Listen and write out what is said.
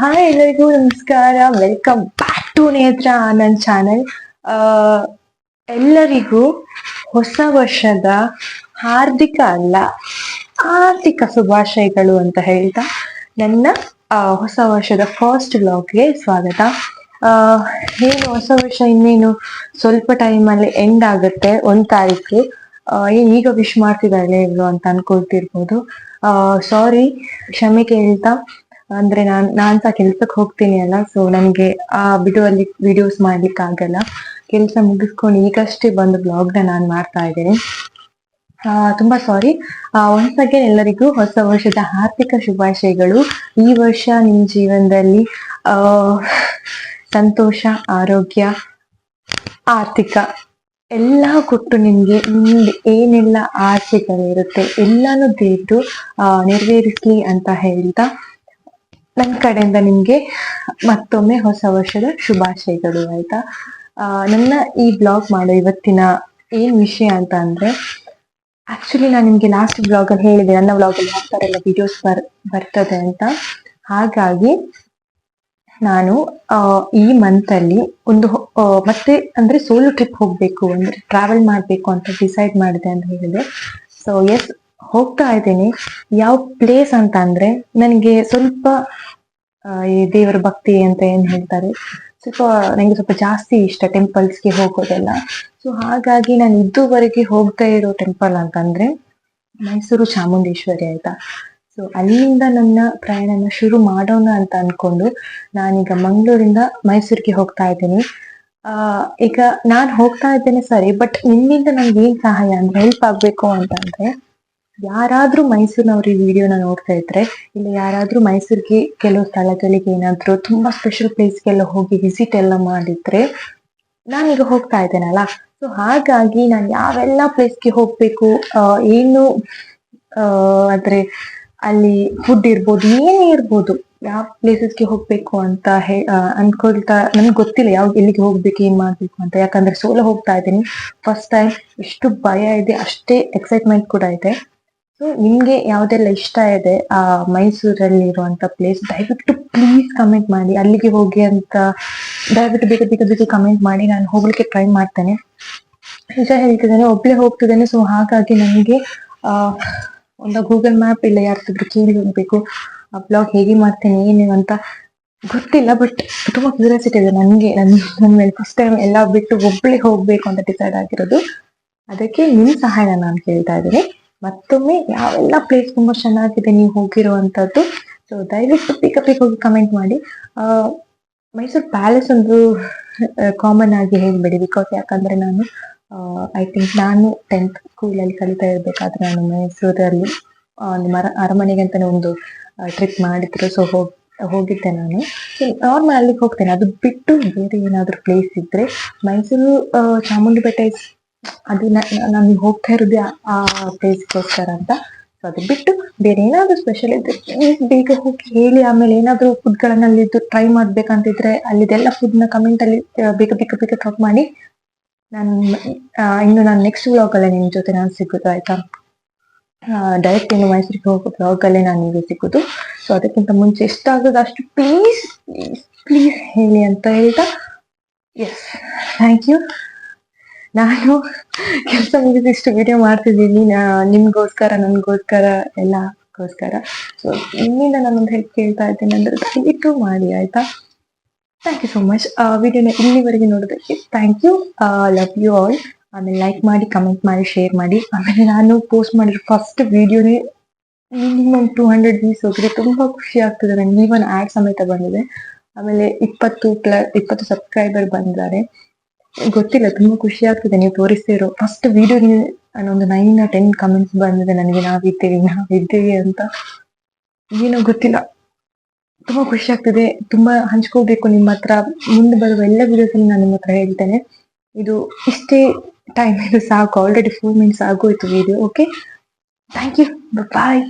Hi ಎಲ್ಲರಿಗೂ ನಮಸ್ಕಾರ. Welcome back to ನೇತ್ರ ನನ್ನ ಚಾನೆಲ್ ಎಲ್ಲರಿಗೂ ಹೊಸ ವರ್ಷದ ಹಾರ್ದಿಕ ಅಲ್ಲ ಆರ್ಥಿಕ ಶುಭಾಶಯಗಳು ಅಂತ ಹೇಳ್ತಾ ನನ್ನ ಹೊಸ ವರ್ಷದ ಫಸ್ಟ್ ಲಾಗ್ಗೆ ಸ್ವಾಗತ. ಏನು ಹೊಸ ವರ್ಷ ಇನ್ನೇನು ಸ್ವಲ್ಪ ಟೈಮಲ್ಲಿ ಎಂಡ್ ಆಗುತ್ತೆ ಒಂದು ತಾರೀಕು. ಏನ್ ಈಗ ವಿಶ್ ಮಾಡ್ತಿದ್ದಾಳೆ ಇವ್ರು ಅಂತ ಅನ್ಕೊಳ್ತಿರ್ಬೋದು. ಸಾರಿ ಕ್ಷಮೆ ಕೇಳ್ತಾ. ಅಂದ್ರೆ ನಾನ್ ನಾನ್ಸ ಕೆಲ್ಸಕ್ಕೆ ಹೋಗ್ತೀನಿ ಅಲ್ಲ ಸೊ ನನ್ಗೆ ಆ ಬಿಡುವಲ್ಲಿ ವಿಡಿಯೋಸ್ ಮಾಡ್ಲಿಕ್ಕೆ ಆಗಲ್ಲ ಕೆಲ್ಸ ಮುಗಿಸ್ಕೊಂಡು ಈಗಷ್ಟೇ ಬಂದು ಬ್ಲಾಗ್ನ ನಾನ್ ಮಾಡ್ತಾ ಇದ್ದೇನೆ. ಆ, ತುಂಬಾ ಸಾರಿ ಒನ್ಸ್ ಅಗೇನ್ ಎಲ್ಲರಿಗೂ ಹೊಸ ವರ್ಷದ ಆರ್ಥಿಕ ಶುಭಾಶಯಗಳು. ಈ ವರ್ಷ ನಿಮ್ ಜೀವನದಲ್ಲಿ ಆ ಸಂತೋಷ ಆರೋಗ್ಯ ಆರ್ಥಿಕ ಎಲ್ಲ ಕೊಟ್ಟು ನಿಮ್ಗೆ ನಿಮ್ಗೆ ಏನೆಲ್ಲ ಆಸೆಗಳಿರುತ್ತೆ ಎಲ್ಲಾನು ದೇವ್ರು ಆ, ನೆರವೇರಿಸ್ಲಿ ಅಂತ ಹೇಳ್ತಾ ನನ್ನ ಕಡೆಯಿಂದ ನಿಮಗೆ ಮತ್ತೊಮ್ಮೆ ಹೊಸ ವರ್ಷದ ಶುಭಾಶಯಗಳು, ಆಯ್ತಾ? ನನ್ನ ಈ ಬ್ಲಾಗ್ ಮಾಡೋ ಇವತ್ತಿನ ಏನ್ ವಿಷಯ ಅಂತ ಅಂದ್ರೆ ಆಕ್ಚುಲಿ ನಾನು ನಿಮಗೆ ಲಾಸ್ಟ್ ಬ್ಲಾಗ್ ಅಲ್ಲಿ ಹೇಳಿದೆ, ನನ್ನ ಬ್ಲಾಗ್ ಅಲ್ಲಿ ಯಾವ ತರ ಎಲ್ಲ ವಿಡಿಯೋಸ್ ಬರ್, ಬರ್ತದೆ ಅಂತ. ಹಾಗಾಗಿ ನಾನು ಈ ಮಂತಲ್ಲಿ ಅಲ್ಲಿ ಒಂದು ಮತ್ತೆ ಅಂದ್ರೆ ಸೋಲೋ ಟ್ರಿಪ್ ಹೋಗ್ಬೇಕು, ಅಂದ್ರೆ ಟ್ರಾವೆಲ್ ಮಾಡ್ಬೇಕು ಅಂತ ಡಿಸೈಡ್ ಮಾಡಿದೆ ಅಂತ ಹೇಳಿದೆ. ಸೊ ಎಸ್ ಹೋಗ್ತಾ ಇದ್ದೀನಿ ಯಾವ ಪ್ಲೇಸ್ ಅಂತ ಅಂದ್ರೆ ನನಗೆ ಸ್ವಲ್ಪ ಈ ದೇವರ ಭಕ್ತಿ ಅಂತ ಏನ್ ಹೇಳ್ತಾರೆ, ಸ್ವಲ್ಪ ನಂಗೆ ಸ್ವಲ್ಪ ಜಾಸ್ತಿ ಇಷ್ಟ ಟೆಂಪಲ್ಸ್ಗೆ ಹೋಗೋದೆಲ್ಲ. ಸೊ ಹಾಗಾಗಿ ನಾನು ಇದುವರೆಗೆ ಹೋಗ್ತಾ ಇರೋ ಟೆಂಪಲ್ ಅಂತಂದ್ರೆ ಮೈಸೂರು ಚಾಮುಂಡೇಶ್ವರಿ ಆಯ್ತಾ. ಸೊ ಅಲ್ಲಿಂದ ನನ್ನ ಪ್ರಯಾಣನ ಶುರು ಮಾಡೋಣ ಅಂತ ಅನ್ಕೊಂಡು ನಾನೀಗ ಮಂಗಳೂರಿಂದ ಮೈಸೂರಿಗೆ ಹೋಗ್ತಾ ಇದ್ದೀನಿ. ಆ, ಈಗ ನಾನು ಹೋಗ್ತಾ ಇದ್ದೇನೆ ಸರಿ ಬಟ್ ನಿಮ್ಮಿಂದ ನನ್ಗೆ ಏನ್ ಸಹಾಯ ಅಂದ್ರೆ ಹೆಲ್ಪ್ ಆಗ್ಬೇಕು ಅಂತಂದ್ರೆ ಯಾರಾದ್ರೂ ಮೈಸೂರಿನವ್ರು ಈ ವಿಡಿಯೋನ ನೋಡ್ತಾ ಇದ್ರೆ, ಇಲ್ಲ ಯಾರಾದ್ರೂ ಮೈಸೂರಿಗೆ ಕೆಲವು ಸ್ಥಳಗಳಿಗೆ ಏನಾದ್ರು ತುಂಬಾ ಸ್ಪೆಷಲ್ ಪ್ಲೇಸ್ಗೆಲ್ಲ ಹೋಗಿ ವಿಸಿಟ್ ಎಲ್ಲ ಮಾಡಿದ್ರೆ, ನಾನೀಗ ಹೋಗ್ತಾ ಇದ್ದೇನಲ್ಲ? ಸೊ ಹಾಗಾಗಿ ನಾನು ಯಾವೆಲ್ಲ ಪ್ಲೇಸ್ಗೆ ಹೋಗ್ಬೇಕು ಏನು ಅಂದ್ರೆ ಅಲ್ಲಿ ಫುಡ್ ಇರ್ಬೋದು, ಏನೇ ಇರ್ಬೋದು, ಯಾವ ಪ್ಲೇಸಸ್ಗೆ ಹೋಗ್ಬೇಕು ಅಂತ ಹೇ ಅನ್ಕೊಳ್ತಾ, ನನ್ಗೆ ಗೊತ್ತಿಲ್ಲ ಯಾವ, ಎಲ್ಲಿಗೆ ಹೋಗ್ಬೇಕು, ಏನ್ ಮಾಡ್ಬೇಕು ಅಂತ. ಯಾಕಂದ್ರೆ ಸೋಲೋ ಹೋಗ್ತಾ ಇದ್ದೀನಿ. ಫಸ್ಟ್ ಟೈಮ್ ಎಷ್ಟು ಭಯ ಇದೆ, ಅಷ್ಟೇ ಎಕ್ಸೈಟ್ಮೆಂಟ್ ಕೂಡ ಇದೆ. ನಿಮ್ಗೆ ಯಾವ್ದೆಲ್ಲ ಇಷ್ಟ ಇದೆ? ಆ ಮೈಸೂರಲ್ಲಿ ಇರುವಂತ ಪ್ಲೇಸ್ ದಯವಿಟ್ಟು ಪ್ಲೀಸ್ ಕಮೆಂಟ್ ಮಾಡಿ. ಅಲ್ಲಿಗೆ ಹೋಗಿ ಅಂತ ದಯವಿಟ್ಟು ಬೇಗ ಬೇಗ ಬೇಗ ಕಮೆಂಟ್ ಮಾಡಿ. ನಾನು ಹೋಗ್ಲಿಕ್ಕೆ ಟ್ರೈ ಮಾಡ್ತೇನೆ. ನಿಜ ಹೇಳ್ತಿದ್ದೇನೆ, ಒಬ್ಳೆ ಹೋಗ್ತಿದ್ದೇನೆ. ಸೊ ಹಾಗಾಗಿ ನನಗೆ ಆ, ಒಂದು ಗೂಗಲ್ ಮ್ಯಾಪ್ ಇಲ್ಲ ಯಾರ್ತಿದ್ರು ಕೇಳಿ ಹೋಗ್ಬೇಕು. ಬ್ಲಾಗ್ ಹೇಗೆ ಮಾಡ್ತೇನೆ ಏನು ಅಂತ ಗೊತ್ತಿಲ್ಲ ಬಟ್ ತುಂಬಾ ಕ್ಯೂರಿಯಾಸಿಟಿ ಇದೆ ನನಗೆ. ನನ್ ನನ್ನ ಮೇಲೆ ಫಸ್ಟ್ ಟೈಮ್ ಎಲ್ಲ ಬಿಟ್ಟು ಒಬ್ಳೆ ಹೋಗ್ಬೇಕು ಅಂತ ಡಿಸೈಡ್ ಆಗಿರೋದು. ಅದಕ್ಕೆ ನಿಮ್ ಸಹಾಯ ನಾನು ಕೇಳ್ತಾ ಇದ್ದೀನಿ. ಮತ್ತೊಮ್ಮೆ ಯಾವೆಲ್ಲ ಪ್ಲೇಸ್ ತುಂಬಾ ಚೆನ್ನಾಗಿದೆ ನೀವು ಹೋಗಿರುವಂತದ್ದು. ಸೊ ದಯವಿಟ್ಟು ಪಿಕ ಪಿಕ್ ಹೋಗಿ ಕಮೆಂಟ್ ಮಾಡಿ. ಆ ಮೈಸೂರು ಪ್ಯಾಲೇಸ್ ಒಂದು ಕಾಮನ್ ಆಗಿ ಹೇಳ್ಬೇಡಿ. ಬಿಕಾಸ್ ಯಾಕಂದ್ರೆ ನಾನು ಐ ಥಿಂಕ್ ನಾನು ಟೆಂತ್ ಸ್ಕೂಲಲ್ಲಿ ಕಲಿತಾ ಇರ್ಬೇಕಾದ್ರೆ ನಾನು ಮೈಸೂರಲ್ಲಿ ಒಂದು ಮರ ಅರಮನೆಗೆ ಅಂತಾನೆ ಒಂದು ಟ್ರಿಪ್ ಮಾಡಿದ್ರು. ಸೊ ಹೋಗ್ ಹೋಗಿದ್ದೆ ನಾನು. ನಾರ್ಮಲ್ ಅಲ್ಲಿಗೆ ಹೋಗ್ತೇನೆ. ಅದು ಬಿಟ್ಟು ಬೇರೆ ಏನಾದ್ರು ಪ್ಲೇಸ್ ಇದ್ರೆ ಮೈಸೂರು ಚಾಮುಂಡಿ ಬೆಟ್ಟ is- ಅದು ನಾನು ಹೋಗ್ತಾ ಇರೋದೇ ಆ- ಪ್ಲೇಸ್ಗೋಸ್ಕರ ಅಂತ. ಸೊ ಅದು ಬಿಟ್ಟು ಬೇರೆ ಏನಾದ್ರೂ ಸ್ಪೆಷಲ್ ಇದ್ರೆ ಬೇಗ ಹೋಗಿ ಹೇಳಿ ಆಮೇಲೆ ಏನಾದರೂ ಫುಡ್ಗಳನ್ನ ಅಲ್ಲಿದ್ದು ಟ್ರೈ ಮಾಡ್ಬೇಕಂತಿದ್ರೆ ಅಲ್ಲಿದೆಲ್ಲ ಫುಡ್ನ ಕಮೆಂಟ್ ಅಲ್ಲಿ ಆ, ಬೇಗ ಬೇಗ ಬೇಗ ಟಾಕ್ ಮಾಡಿ ನಾನು ಇನ್ನು ನಾನು ನೆಕ್ಸ್ಟ್ ವ್ಲಾಗ್ ಅಲ್ಲೇ ನಿಮ್ ಜೊತೆ ನಾನು ಸಿಗೋದು ಆಯ್ತಾ? ಡೈರೆಕ್ಟ್ ಇನ್ನು ಮೈಸೂರಿಗೆ ಹೋಗೋ ಬ್ಲಾಗ್ ಅಲ್ಲೇ ನಾನು ನಿಮಗೆ ಸಿಗೋದು. ಸೊ ಅದಕ್ಕಿಂತ ಮುಂಚೆ ಎಷ್ಟಾಗೋದು ಅಷ್ಟು ಪ್ಲೀಸ್ ಪ್ಲೀಸ್ ಪ್ಲೀಸ್ ಹೇಳಿ ಅಂತ ಹೇಳ್ತಾ. ಎಸ್ ಥ್ಯಾಂಕ್ ಯು ನಾನು ಕೆಲಸ ಮುಗಿದು ಇಷ್ಟು ವಿಡಿಯೋ ಮಾಡ್ತಿದ್ದೀನಿ. ನಿಮ್ಗೋಸ್ಕರ, ನನ್ಗೋಸ್ಕರ, ಎಲ್ಲಗೋಸ್ಕರ. ಸೊ ನಿಮ್ಮಿಂದ ನಾನೊಂದು ಹೆಲ್ಪ್ ಕೇಳ್ತಾ ಇದ್ದೇನೆ ಅಂದ್ರೆ ದಯವಿಟ್ಟು ಮಾಡಿ, ಆಯ್ತಾ? ಥ್ಯಾಂಕ್ ಯು ಸೋ ಮಚ್ ವಿಡಿಯೋನ ಇಲ್ಲಿವರೆಗೆ ನೋಡೋದಕ್ಕೆ thank you love you all ಆಮೇಲೆ ಲೈಕ್ ಮಾಡಿ ಕಮೆಂಟ್ ಮಾಡಿ ಶೇರ್ ಮಾಡಿ. ಆಮೇಲೆ ನಾನು ಪೋಸ್ಟ್ ಮಾಡಿರೋ ಫಸ್ಟ್ ವಿಡಿಯೋನೇ ಮಿನಿಮಮ್ ಟೂ ಹಂಡ್ರೆಡ್ ವ್ಯೂಸ್ ಹೋಗಿದೆ ತುಂಬಾ ಖುಷಿ ಆಗ್ತದೆ. ನನಗೆ ಈವನ್ ಆಡ್ ಸಮೇತ ಬಂದಿದೆ. ಆಮೇಲೆ ಇಪ್ಪತ್ತು ಪ್ಲಸ್ ಇಪ್ಪತ್ತು ಸಬ್ಸ್ಕ್ರೈಬರ್ ಬಂದಿದ್ದಾರೆ. ಗೊತ್ತಿಲ್ಲ, ತುಂಬಾ ಖುಷಿ ಆಗ್ತದೆ ನೀವು ತೋರಿಸ್ತಿರೋ. ಫಸ್ಟ್ ವಿಡಿಯೋ ಒಂದು ನೈನ್ ಟೆನ್ ಕಮೆಂಟ್ಸ್ ಬಂದಿದೆ ನನಗೆ, ನಾವಿದ್ದೇವೆ ನಾವಿದ್ದೇವೆ ಅಂತ. ಏನೋ ಗೊತ್ತಿಲ್ಲ. ತುಂಬಾ ಖುಷಿ ಆಗ್ತದೆ. ತುಂಬಾ ಹಂಚ್ಕೋಬೇಕು ನಿಮ್ಮ ಹತ್ರ. ಮುಂದೆ ಬರುವ ಎಲ್ಲ ವಿಡಿಯೋಸ್ ಅಲ್ಲಿ ನಾನು ನಿಮ್ಮ ಹತ್ರ ಹೇಳ್ತೇನೆ. ಇದು ಇಷ್ಟೇ ಟೈಮ್ ಇದು ಸಾಕು. ಆಲ್ರೆಡಿ ಫೋರ್ ಮಿನಿಟ್ಸ್ ಆಗೋಯ್ತು video okay thank you bye